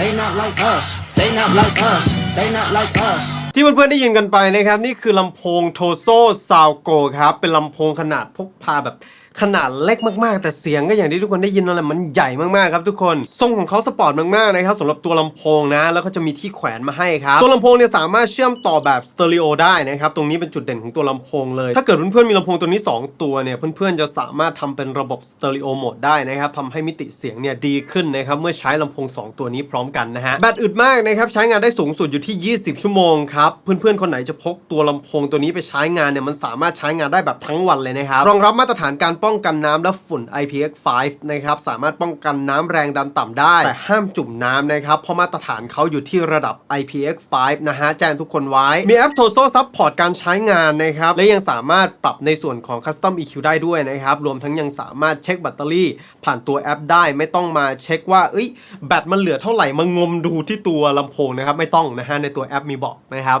They not like us. They not like us. They not like us. ที่เพื่อนๆได้ยินกันไปนะครับ นี่คือลำโพงโทโซซาวโกครับ เป็นลำโพงขนาดพกพาแบบ ขนาดเล็กมากๆ แต่เสียงก็อย่างที่ทุกคนได้ยินนั่นแหละมันใหญ่มากๆครับทุกคนทรงของเขาสปอร์ตมากๆนะครับสำหรับตัวลำโพงนะ แล้วก็จะมีที่แขวนมาให้ครับตัวลำโพงเนี่ยสามารถเชื่อมต่อแบบสเตอริโอได้นะครับตรงนี้เป็นจุดเด่นของตัวลำโพงเลย ถ้าเกิดเพื่อนๆมีลำโพงตัวนี้ 2 ตัวเนี่ยเพื่อนๆจะสามารถทำเป็นระบบสเตอริโอโหมดได้นะครับทำให้มิติเสียงเนี่ยดีขึ้นนะครับเมื่อใช้ลำโพง 2 ตัวนี้พร้อมกันนะฮะแบตอึดมากนะครับใช้งานได้สูงสุดอยู่ที่ 20 ชั่วโมงครับเพื่อนๆคนไหนจะพกตัวลำโพงตัวนี้ไปใช้งานเนี่ยมันสามารถใช้งานได้แบบทั้งวันเลยนะครับรองรับมาตรฐานการป้องกันน้ำและฝุ่น IPX5 นะครับ สามารถป้องกันน้ำแรงดันต่ำได้ แต่ห้ามจุ่มน้ำนะครับ เพราะมาตรฐานเขาอยู่ที่ระดับ IPX5 นะฮะ แจ้งทุกคนไว้ มีแอป Toso Support การใช้งานนะครับ และยังสามารถปรับในส่วนของ Custom EQ ได้ด้วยนะครับ รวมทั้งยังสามารถเช็คแบตเตอรี่ ผ่านตัวแอปได้ไม่ต้องมาเช็คว่าเอ้ยแบตมันเหลือเท่าไหร่มางมดูที่ตัวลำโพงนะครับไม่ต้องนะฮะในตัวแอปมีบอกนะครับ